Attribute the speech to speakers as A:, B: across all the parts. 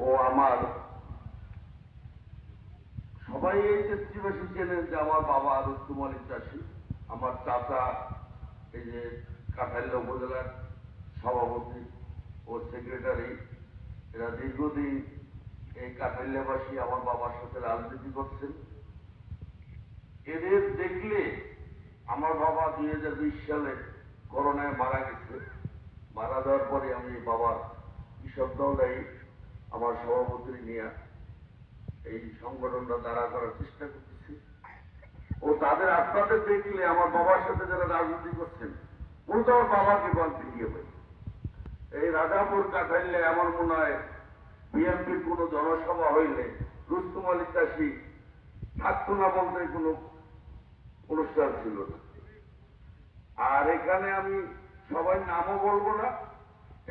A: ও আমার। সবাই এই চাষিবাসী চেনেন যে আমার বাবা রুস্তুম আলী চাষি, আমার চাচা, এই যে কাঠাইল্লা উপজেলার সভাপতি ও সেক্রেটারি, এরা দীর্ঘদিন এই কাঠাইল্লাবাসী আমার বাবার সাথে রাজনীতি করছেন। এদের দেখলে আমার বাবা দুই হাজার বিশ সালে করোনায় মারা গেছে। মারা যাওয়ার পরে আমি বাবার কৃষক দলটাই আমার সভাপতি নিয়ে এই সংগঠনটা দাঁড়া করার চেষ্টা করতেছি। ও তাদের আপনাদের দেখলে আমার বাবার সাথে যারা রাজনীতি করছেন, ও তো আমার বাবাকে বল ফিরিয়ে পাই এই রাজাপুর কাঠাইলে আমার মনে হয় বিএনপির কোন জনসভা হইলে রুস্তুম আলী চাষি থাকতো না বলতে কোনো অনুষ্ঠান ছিল না। আর এখানে আমি সবাই নামও বলব না,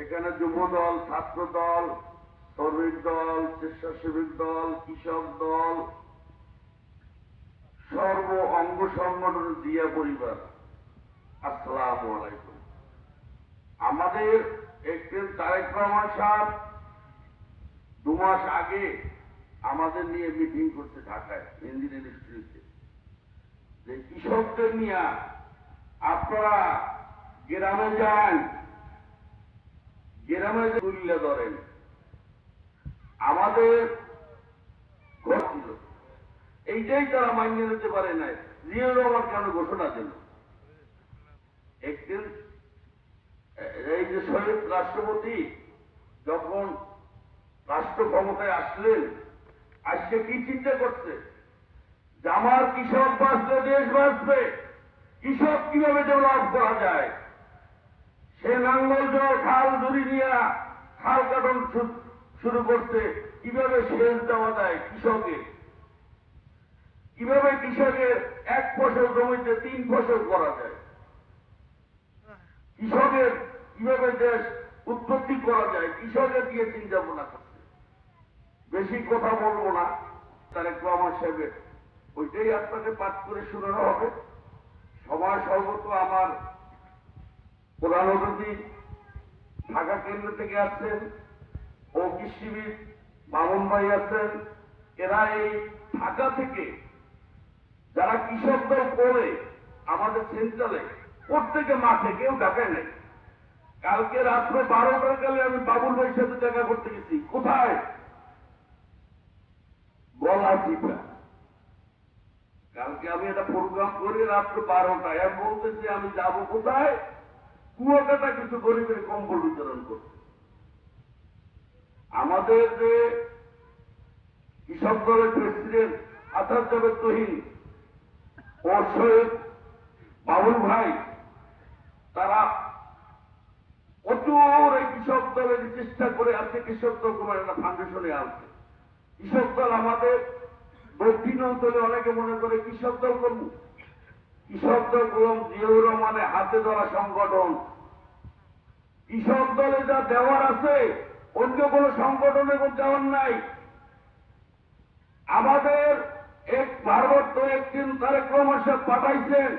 A: এখানে যুব দল ছাত্র দল শ্রমিক দল স্বেচ্ছাসেবক দল, কৃষক দল, সর্ব অঙ্গ সংগঠন দিয়া পরিবার। আসসালাম আলাইকুম। আমাদের একদিন তারেক রহমান সাহেব দু মাস আগে আমাদের নিয়ে মিটিং করতে ঢাকায় ইঞ্জিনিয়ার ইনস্টিটিউটে। যে কৃষকদের নিয়ে আপনারা গ্রামে যান, গ্রামে যে তুলে ধরেন ঘর ছিল এইটাই তারা মানিয়ে নিতে পারে নাই। জিয়াউর রহমান কেন ঘোষণা দিল? একদিন, এই যে শহীদ রাষ্ট্রপতি যখন রাষ্ট্র ক্ষমতায় আসলেন, আজকে কি চিন্তা করছে? যে আমার কৃষক বাঁচলে দেশ বাঁচবে। কৃষক কীভাবে ডেভেলপ করা যায়? সে নাঙ্গল জল, খাল দড়ি দিয়া খাল কাটন শুরু করতে কীভাবে সেচ দেওয়া যায় কৃষকের? কীভাবে কৃষকের এক ফসল জমিতে তিন ফসল করা যায়? কৃষকের কীভাবে দেশ উৎপত্তি করা যায়? কৃষকের দিয়ে চিন্তা ভাবনা করছে। বেশি কথা বলব না। তার একটু আমার সাহেবের ওইটাই আপনাকে পাঠ করে শোনানো হবে। সবার সর্বত্র আমার প্রধান অতিথি ঢাকা কেন্দ্র থেকে আসছেন। ও কৃষিবিদ মামুন ভাই আছেন। এরা এই ঢাকা থেকে যারা কৃষক দল করে আমাদের সেন্ট্রালে, প্রত্যেকে মাঠে, কেউ ঢাকায় নেই। কালকে রাত্রে বারোটার কালে আমি বাবুল ভাইয়ের সাথে দেখা করতে গেছি। কোথায়? গলা চিপা কালকে আমি একটা প্রোগ্রাম করি রাত্রে বারোটায়। বলতেছি আমি যাব কোথায়? কুয়াকাটা কিছু গরিবের কম্বল বিতরণ করতে। আমাদের যে কৃষক দলের প্রেসিডেন্ট আসাদ জাবেদ তহিন ও শহীদ বাবুল ভাই, তারা প্রচুর এই কৃষক দলের চেষ্টা করে আজকে কৃষক দল কোনো একটা ফাউন্ডেশনে আসছে কৃষক দল আমাদের দক্ষিণ অঞ্চলে অনেকে মনে করে কৃষক দল করব কৃষক দল কলম জিয়াউর রহমানের হাতে ধরা সংগঠন। কৃষক দলে যা দেওয়ার আছে অন্য কোনো সংগঠনে কোনো দেওয়ার নাই। আমাদের এক পার্বত্য একদিন তারেক রহমান সাহেব পাঠাইছেন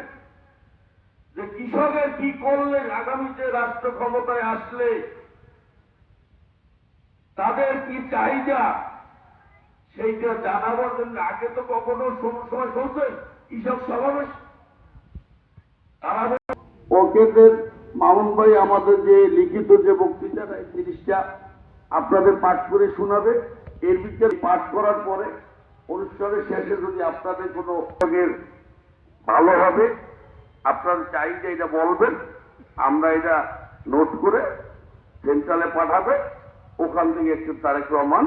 A: যে কৃষকের কি করলে আগামীতে রাষ্ট্র ক্ষমতায় আসলে, তাদের কি চাহিদা সেইটা জানাবার জন্য আগে তো কখনো সম- সময় শুনছেন কৃষক সমাবেশ। তারা ওকেদের মামুন ভাই, আমাদের যে লিখিত যে বক্তৃতা এই জিনিসটা আপনাদের পাঠ করে শোনাবে। এর ভিতরে পাঠ করার পরে অনুষ্ঠানের শেষে যদি আপনাদের কোনো ভালো হবে, আপনার চাহিদা এটা বলবেন, আমরা এটা নোট করে সেন্ট্রালে পাঠাবে। ওখান থেকে একটু তারেক রহমান